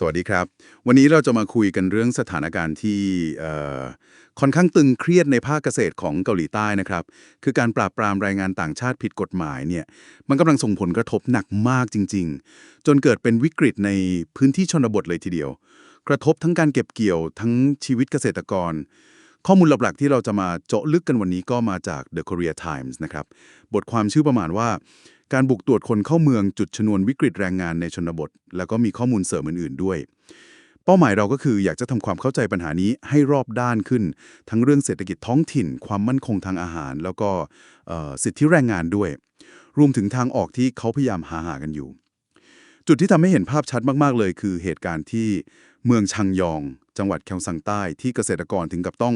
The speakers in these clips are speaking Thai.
สวัสดีครับ วันนี้เราจะมาคุยกันเรื่องสถานการณ์ที่ค่อนข้างตึงเครียดในภาคเกษตรของเกาหลีใต้นะครับ คือการปราบปรามแรงงานต่างชาติผิดกฎหมายเนี่ย มันกำลังส่งผลกระทบหนักมากจริง ๆ จนเกิดเป็นวิกฤตในพื้นที่ชนบทเลยทีเดียว กระทบทั้งการเก็บเกี่ยวทั้งชีวิตเกษตรกร ข้อมูลหลักๆที่เราจะมาเจาะลึกกันวันนี้ก็มาจาก The Korea Times นะครับ บทความชื่อประมาณว่า การบุกตรวจคนเข้าเมืองจุดชนวนวิกฤตแรงงานในชนบท แล้วก็มีข้อมูลเสริมอื่น ๆ ด้วย เป้าหมายเราก็คืออยากจะทำความเข้าใจปัญหานี้ให้รอบด้านขึ้น ทั้งเรื่องเศรษฐกิจท้องถิ่น ความมั่นคงทางอาหาร แล้วก็สิทธิแรงงานด้วย รวมถึงทางออกที่เขาพยายามหาหากันอยู่ จุดที่ทำให้เห็นภาพชัดมากๆเลย คือเหตุการณ์ที่เมืองชังยอง จังหวัดแคลซังใต้ที่เกษตรกรถึงกับต้อง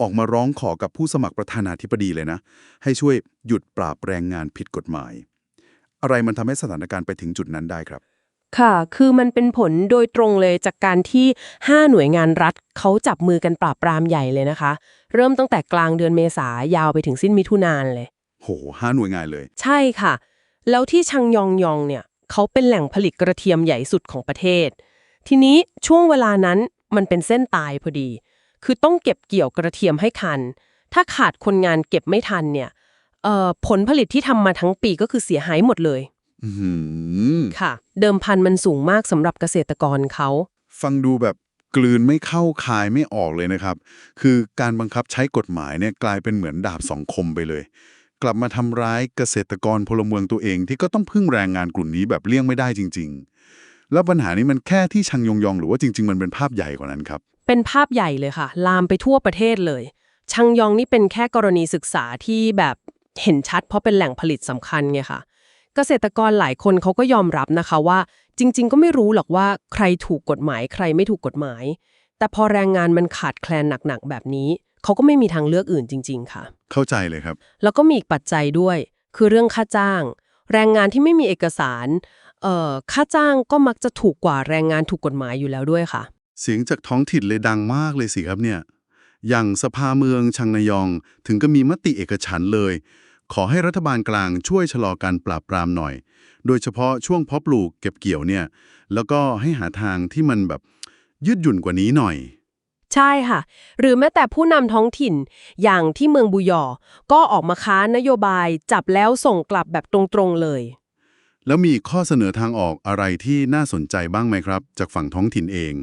ออกมาร้องขอกับผู้สมัครประธานาธิบดีเลยนะ ให้ช่วยหยุดปราบแรงงานผิดกฎหมาย อะไรมันทำให้สถานการณ์ไปถึงจุดนั้นได้ครับ ค่ะ คือมันเป็นผลโดยตรงเลยจากการที่ 5 หน่วยงานรัฐเขาจับมือกันปราบปรามใหญ่เลยนะคะ เริ่มตั้งแต่กลางเดือนเมษายาวไปถึงสิ้นมิถุนายนเลย โหห้าหน่วยงานเลย ใช่ค่ะ แล้วที่ชังยองยองเนี่ยเขาเป็นแหล่งผลิตกระเทียมใหญ่สุดของประเทศ ทีนี้ช่วงเวลานั้นมันเป็นเส้นตายพอดี คือต้องเก็บเกี่ยวกระเทียมให้ทัน ถ้าขาดคนงานเก็บไม่ทันเนี่ยเอ่อ ผลผลิตที่ทำมาทั้งปีก็คือเสียหายหมดเลยอือหือค่ะ เดิมพันมันสูงมากสำหรับเกษตรกรเขา ฟังดูแบบกลืนไม่เข้าคายไม่ออกเลยนะครับ คือการบังคับใช้กฎหมายเนี่ยกลายเป็นเหมือนดาบสองคมไปเลย กลับมาทำร้ายเกษตรกรพลเมืองตัวเองที่ก็ต้องพึ่งแรงงานกลุ่มนี้แบบเลี่ยงไม่ได้จริง ๆ แล้วปัญหานี้มันแค่ที่ชังยองยองหรือว่าจริง ๆ มันเป็นภาพใหญ่กว่านั้นครับ เป็นภาพใหญ่เลยค่ะ ลามไปทั่วประเทศเลยชังยองนี่เป็นแค่กรณีศึกษาที่แบบ เห็นชัดเพราะเป็นแหล่งผลิตสำคัญไงค่ะ เกษตรกรหลายคนเขาก็ยอมรับนะคะว่า จริง ๆ ก็ไม่รู้หรอกว่าใครถูกกฎหมาย ใครไม่ถูกกฎหมาย แต่พอแรงงานมันขาดแคลนหนักๆแบบนี้เขาก็ไม่มีทางเลือกอื่นจริง ๆ ค่ะ เข้าใจเลยครับ แล้วก็มีอีกปัจจัยด้วย คือเรื่องค่าจ้าง แรงงานที่ไม่มีเอกสารเอ่อค่าจ้างก็มักจะถูกกว่าแรงงานถูกกฎหมายอยู่แล้วด้วยค่ะ เสียงจากท้องถิ่นเลยดังมากเลยสิครับเนี่ย อย่างสภาเมืองชังนายอง ถึงก็มีมติเอกฉันท์เลย ขอให้รัฐบาลกลางช่วยชะลอการปราบปรามหน่อย โดยเฉพาะช่วงเพาะปลูกเก็บเกี่ยวเนี่ย แล้วก็ให้หาทางที่มันแบบยืดหยุ่นกว่านี้หน่อย ใช่ค่ะ หรือแม้แต่ผู้นำท้องถิ่นอย่างที่เมืองบุยอ ก็ออกมาค้านนโยบายจับแล้วส่งกลับแบบตรงๆเลย แล้วมีข้อเสนอทางออกอะไรที่น่าสนใจบ้างไหมครับ จากฝั่งท้องถิ่นเอง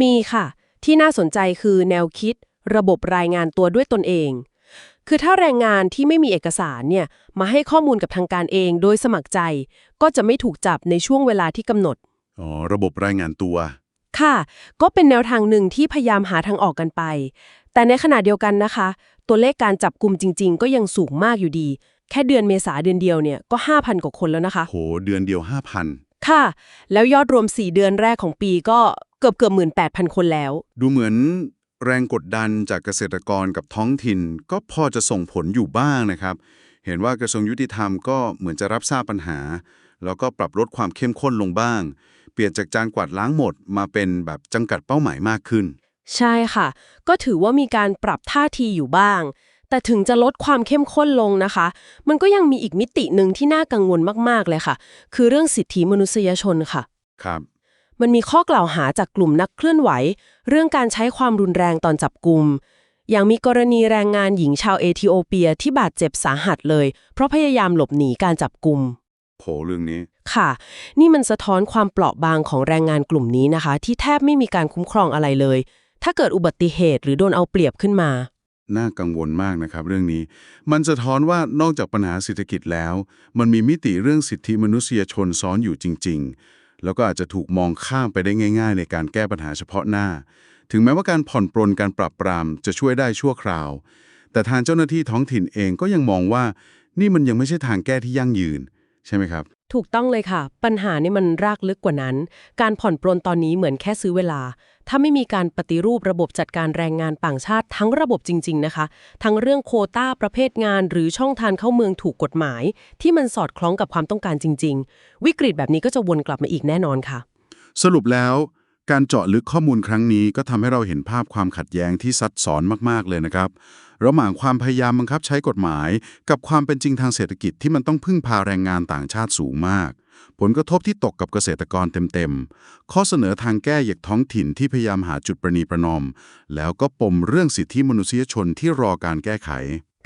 มีค่ะ ที่น่าสนใจคือแนวคิด ระบบรายงานตัวด้วยตนเอง คือถ้าแรงงานที่ไม่มีเอกสารเนี่ยมาให้ข้อมูลกับทางการเองโดยสมัครใจ ก็จะไม่ถูกจับในช่วงเวลาที่กำหนด อ๋อ ระบบรายงานตัว ค่ะ ก็เป็นแนวทางหนึ่งที่พยายามหาทางออกกันไป แต่ในขณะเดียวกันนะคะ ตัวเลขการจับกลุ่มจริง ๆ ก็ยังสูงมากอยู่ดี แค่เดือนเมษาเดือนเดียวเนี่ยก็ 5,000 กว่าคนแล้วนะคะ โห เดือนเดียว 5,000 ค่ะ แล้วยอดรวม 4 เดือนแรกของปีก็เกือบเกือบหมื่นแปดพันคนแล้ว ดูเหมือน แรงกดดันจากเกษตรกรกับท้องถิ่น ก็พอจะส่งผลอยู่บ้างนะครับ เห็นว่ากระทรวงยุติธรรมก็เหมือนจะรับทราบปัญหา แล้วก็ปรับลดความเข้มข้นลงบ้าง เปลี่ยนจากจานกวาดล้างหมดมาเป็นแบบจำกัดเป้าหมายมากขึ้น ใช่ค่ะ ก็ถือว่ามีการปรับท่าทีอยู่บ้าง แต่ถึงจะลดความเข้มข้นลงนะคะ มันก็ยังมีอีกมิติหนึ่งที่น่ากังวลมากๆเลยค่ะ คือเรื่องสิทธิมนุษยชนค่ะ ครับ มันมีข้อกล่าวหาจากกลุ่มนักเคลื่อนไหว เรื่องการใช้ความรุนแรงตอนจับกลุ่มอย่างมีกรณีแรงงานหญิงชาวเอธิโอเปียที่บาดเจ็บสาหัสเลย เพราะพยายามหลบหนีการจับกลุ่มโหเรื่องนี้ ค่ะ นี่มันสะท้อนความเปราะบางของแรงงานกลุ่มนี้นะคะ ที่แทบไม่มีการคุ้มครองอะไรเลย ถ้าเกิดอุบัติเหตุหรือโดนเอาเปรียบขึ้นมา น่ากังวลมากนะครับ เรื่องนี้ มันสะท้อนว่านอกจากปัญหาเศรษฐกิจแล้ว มันมีมิติเรื่องสิทธิมนุษยชนซ้อนอยู่จริง ๆ แล้วก็อาจจะถูกมองข้ามไปได้ง่าย ๆ ในการแก้ปัญหาเฉพาะหน้า ถึงแม้ว่าการผ่อนปรนการปรับปรามจะช่วยได้ชั่วคราว แต่ทางเจ้าหน้าที่ท้องถิ่นเองก็ยังมองว่า นี่มันยังไม่ใช่ทางแก้ที่ยั่งยืน ใช่ไหมครับ ถูกต้องเลยค่ะ ปัญหานี่มันรากลึกกว่านั้น การผ่อนปรนตอนนี้เหมือนแค่ซื้อเวลา ถ้าไม่มีการปฏิรูประบบจัดการแรงงานต่างชาติทั้งระบบจริง ๆ นะคะ ทั้งเรื่องโคต้าประเภทงาน หรือช่องทางเข้าเมืองถูกกฎหมาย ที่มันสอดคล้องกับความต้องการจริง ๆ วิกฤตแบบนี้ก็จะวนกลับมาอีกแน่นอนค่ะ สรุปแล้ว การเจาะลึกข้อมูลครั้งนี้ก็ทำให้เราเห็นภาพความขัดแย้งที่ซับซ้อนมาก ๆ เลยนะครับ ระหว่างความพยายามบังคับใช้กฎหมาย กับความเป็นจริงทางเศรษฐกิจที่มันต้องพึ่งพาแรงงานต่างชาติสูงมาก ผลกระทบที่ตกกับเกษตรกรเต็มๆ ข้อเสนอทางแก้อย่างท้องถิ่นที่พยายามหาจุดประนีประนอม แล้วก็ปมเรื่องสิทธิมนุษยชนที่รอการแก้ไข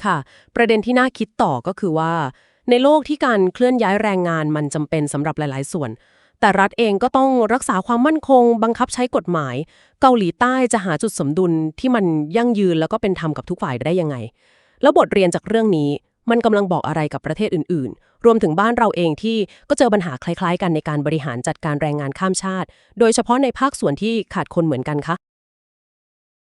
ค่ะ ประเด็นที่น่าคิดต่อก็คือว่า ในโลกที่การเคลื่อนย้ายแรงงานมันจำเป็นสำหรับหลาย ๆ ส่วน แต่รัฐเองก็ต้องรักษาความมั่นคง บังคับใช้กฎหมาย เกาหลีใต้จะหาจุดสมดุลที่มันยั่งยืนแล้วก็เป็นธรรมกับทุกฝ่ายได้ยังไง แล้วบทเรียนจากเรื่องนี้มันกำลังบอกอะไรกับประเทศอื่น ๆ รวมถึงบ้านเราเองที่ก็เจอปัญหาคล้าย ๆ กันในการบริหารจัดการแรงงานข้ามชาติ โดยเฉพาะในภาคส่วนที่ขาดคนเหมือนกันคะ